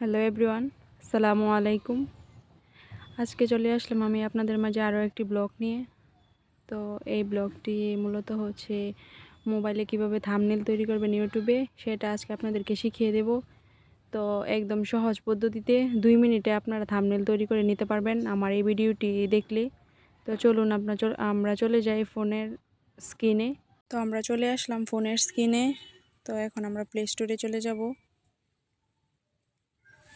Hello everyone সালামু আলাইকুম। আজকে চলে আসলাম আমি আপনাদের মাঝে আরও একটি ব্লগ নিয়ে। তো এই ব্লগটি মূলত হচ্ছে মোবাইলে কীভাবে থামনেল তৈরি করবেন ইউটিউবে, সেটা আজকে আপনাদেরকে শিখিয়ে দেব। তো একদম সহজ পদ্ধতিতে দুই মিনিটে আপনারা থামনেল তৈরি করে নিতে পারবেন আমার এই ভিডিওটি দেখলে। তো চলুন আপনার আমরা চলে যাই ফোনের স্ক্রিনে তো আমরা চলে আসলাম ফোনের স্ক্রিনে তো এখন আমরা প্লে স্টোরে চলে যাব।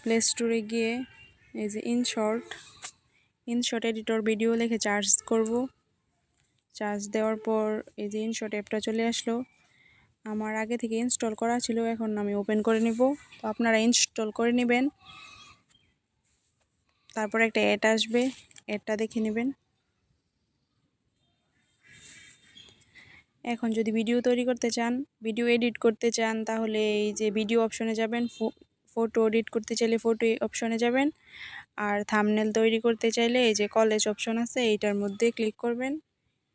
প্লে স্টোরে গিয়ে এই যে ইনশর্ট ইনশর্ট এডিটর ভিডিও লিখে চার্জ করব। চার্জ দেওয়ার পর এই যে ইনশর্ট অ্যাপটা চলে আসলো। আমার আগে থেকে ইনস্টল করা ছিল, এখন আমি ওপেন করে নিব। তো আপনারা ইনস্টল করে নেবেন। তারপর একটা অ্যাড আসবে অ্যাডটা দেখে নেবেন। এখন যদি ভিডিও তৈরি করতে চান ভিডিও এডিট করতে চান, তাহলে এই যে ভিডিও অপশনে যাবেন ফটো এডিট করতে চাইলে ফটো অপশনে যাবেন। আর থামনেল তৈরি করতে চাইলে এই যে কলেজ অপশন আছে, এইটার মধ্যে ক্লিক করবেন।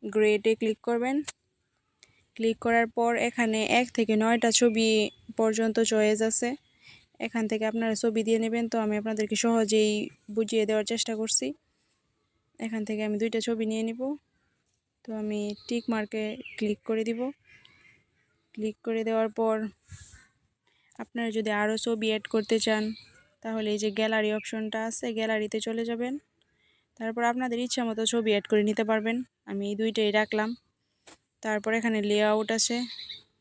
গ্রেডে ক্লিক করবেন। ক্লিক করার পর এখানে এক থেকে নয়টা ছবি পর্যন্ত চয়েস আছে। এখান থেকে আপনারা ছবি দিয়ে নেবেন। তো আমি আপনাদেরকে সহজেই বুঝিয়ে দেওয়ার চেষ্টা করছি। এখান থেকে আমি দুইটা ছবি নিয়ে নিব। তো আমি টিক মার্কে ক্লিক করে দিব। ক্লিক করে দেওয়ার পর আপনারা যদি আরও ছবি অ্যাড করতে চান, তাহলে এই যে গ্যালারি অপশনটা আছে গ্যালারিতে চলে যাবেন। তারপর আপনাদের ইচ্ছা মতো ছবি অ্যাড করে নিতে পারবেন। আমি এই দুইটাই রাখলাম। তারপর এখানে লেআউট আছে।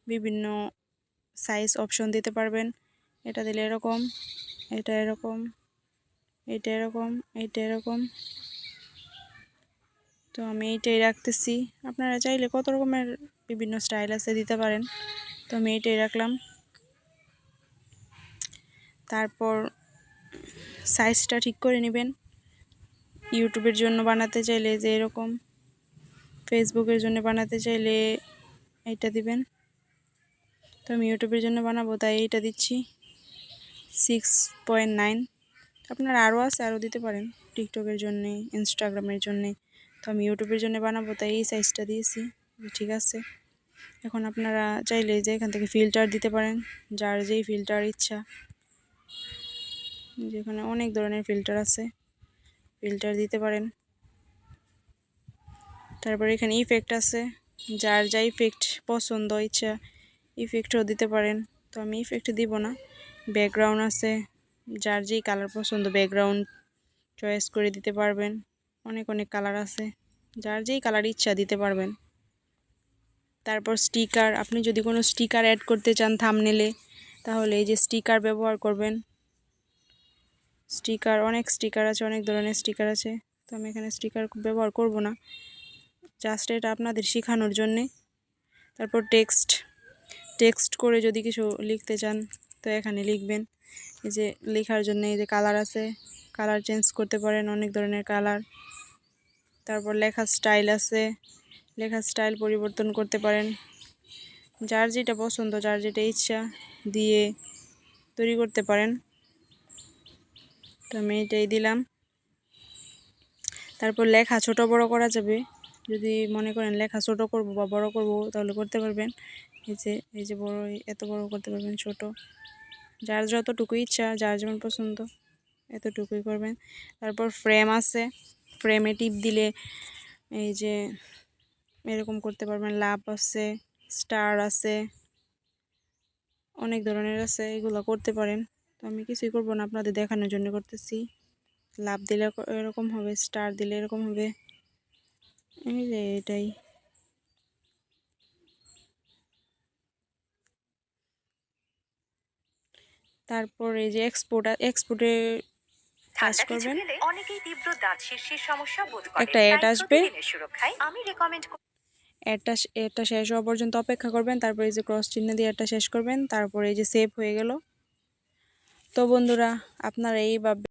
বিভিন্ন সাইজ অপশন দিতে পারবেন। এটা দিলে এরকম, এটা এরকম এটা এরকম এটা এরকম। তো আমি এইটাই রাখতেছি। আপনারা চাইলে কত রকমের বিভিন্ন স্টাইল আছে দিতে পারেন। তো আমি এইটাই রাখলাম। তারপর সাইজটা ঠিক করে নেবেন। ইউটিউবের জন্য বানাতে চাইলে যে এরকম ফেসবুকের জন্য বানাতে চাইলে এইটা দিবেন। তো আমি ইউটিউবের জন্য বানাবো, তাই এইটা দিচ্ছি। সিক্স পয়েন্ট নাইন আপনার আরও আছে, আরও দিতে পারেন টিকটকের জন্যে ইনস্টাগ্রামের জন্যে। তো আমি ইউটিউবের জন্য বানাবো, তাই এই সাইজটা দিয়েছি। ঠিক আছে। এখন আপনারা চাইলে যে এখান থেকে ফিল্টার দিতে পারেন, যার যেই ফিল্টার ইচ্ছা। যেখানে অনেক ধরনের ফিল্টার আছে। ফিল্টার দিতে পারেন। তারপরে এখানে ইফেক্ট আছে। যার যা ইফেক্ট পছন্দ, ইচ্ছা ইফেক্টও দিতে পারেন। তো আমি ইফেক্ট দিব না। ব্যাকগ্রাউন্ড আছে। যার যেই কালার পছন্দ ব্যাকগ্রাউন্ড চয়েস করে দিতে পারবেন। অনেক অনেক কালার আছে। যার যেই কালার ইচ্ছা দিতে পারবেন। তারপর স্টিকার আপনি যদি কোনো স্টিকার অ্যাড করতে চান থামনেলে তাহলে এই যে স্টিকার ব্যবহার করবেন। স্টিকার, অনেক স্টিকার আছে, অনেক ধরনের স্টিকার আছে। তো আমি এখানে স্টিকার ব্যবহার করব না। জাস্ট এটা আপনাদের শেখানোর জন্যে। তারপর টেক্সট টেক্সট করে যদি কিছু লিখতে চান, তো এখানে লিখবেন। এই যে লেখার জন্য এই যে কালার আছে কালার চেঞ্জ করতে পারেন, অনেক ধরনের কালার তারপর লেখার স্টাইল আছে, লেখার স্টাইল পরিবর্তন করতে পারেন। যার যেটা পছন্দ, যার যেটা ইচ্ছা দিয়ে তৈরি করতে পারেন। তো আমি এটাই দিলাম। তারপর লেখা ছোট বড় করা যাবে। যদি মনে করেন লেখা ছোট করব বা বড় করব, তাহলে করতে পারবেন। এই যে এই যে বড়, এত বড় করতে পারবেন ছোট। যার যতটুকু ইচ্ছা, যার যেমন পছন্দ, এতটুকুই করবেন। তারপর ফ্রেম আছে। ফ্রেমে টিপ দিলে এই যে এরকম করতে পারবেন। লাভ আছে স্টার আছে, অনেক ধরনের আছে, এগুলো করতে পারেন। তো আমি কিছুই করব না আপনাদের দেখানোর জন্য করতেছি। লাভ দিলে এরকম হবে স্টার দিলে এরকম হবে। এই যে এটাই। তারপর এই যে এক্সপোর্ট এক্সপোর্টে কাজ করবেন। অনেকেই তীব্র দাঁত শীর্ষের সমস্যা বোধ করে। একটা অ্যাড আসবে। সুরক্ষায় আমি রেকমেন্ড একটা এটা শেষ হওয়া পর্যন্ত অপেক্ষা করবেন তারপর এই যে ক্রস চিহ্ন দিয়ে একটা শেষ করবেন তারপরে এই যে সেভ হয়ে গেল। তো বন্ধুরা আপনারা এইভাবে